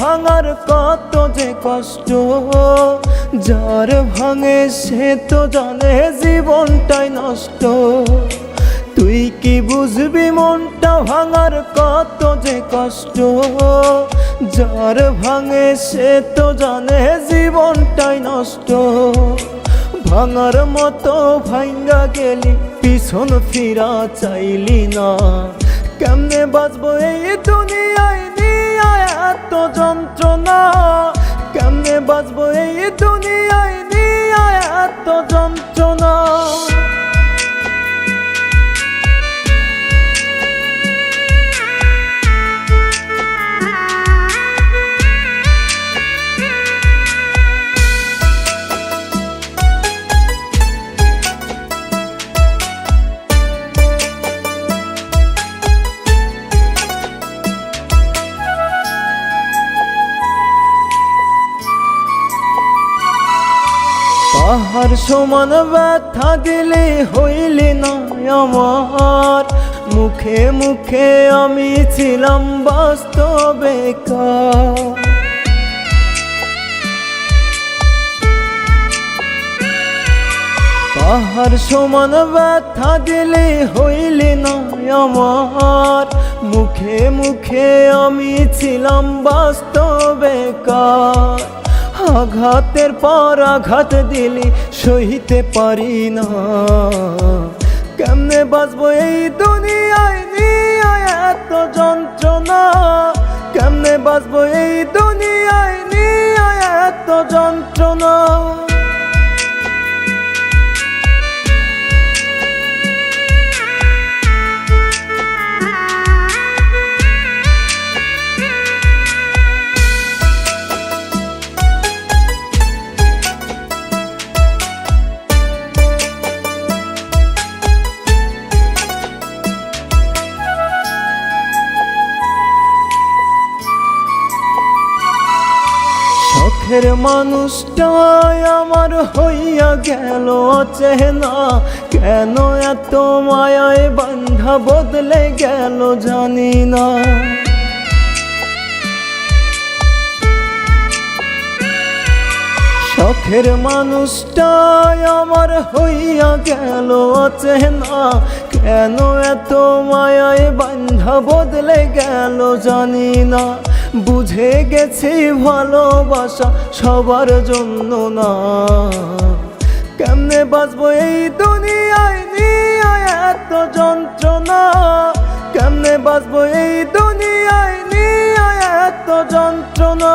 ভাঙার কত যে কষ্ট? যার ভাঙে সে তো জানে জীবনটাই নষ্ট। তুই কি বুঝবি মনটা ভাঙার কত যে কষ্ট? যার ভাঙে সে তো জানে জীবনটাই নষ্ট। ভাঙার মতো ভাঙ্গা গেলি, পিছন ফিরা চাইলি না। কেমনে বাঁচবো? এই দুনিয়ায় নিয়ে এত যন্ত্রণা। পাহাড় সমান ব্যথা দিলে হইলে না আমার। মুখে মুখে আমি ছিলাম বাস্তবে পাহাড় সমান ব্যথা দিলে হইলে না আমার। মুখে মুখে আমি ছিলাম বাস্তবে কার আঘাতের পর আঘাত দিলি, সহিতে পারি না। কেমনে বাঁচবো এই দুনিয়ায় নিয়ে এত যন্ত্রণা? কেমনে বাঁচবো এই দুনিয়ায় নিয়ে এত যন্ত্রণা? শখের মানুষটাই আমার হইয়া গেল চেনা কেন এত মায়ায় বান্ধা বদলে গেল জানি না। শখের মানুষটাই আমার হইয়া গেল চেনা কেন এত মায়ায় বান্ধা বদলে গেল জানি না। বুঝে গেছি ভালোবাসা সবার জন্য না। কেমনে বাঁচবো এই দুনিয়ায় নিয়ে এত যন্ত্রণা? কেমনে বাঁচবো এই দুনিয়ায় নিয়ে এত যন্ত্রণা?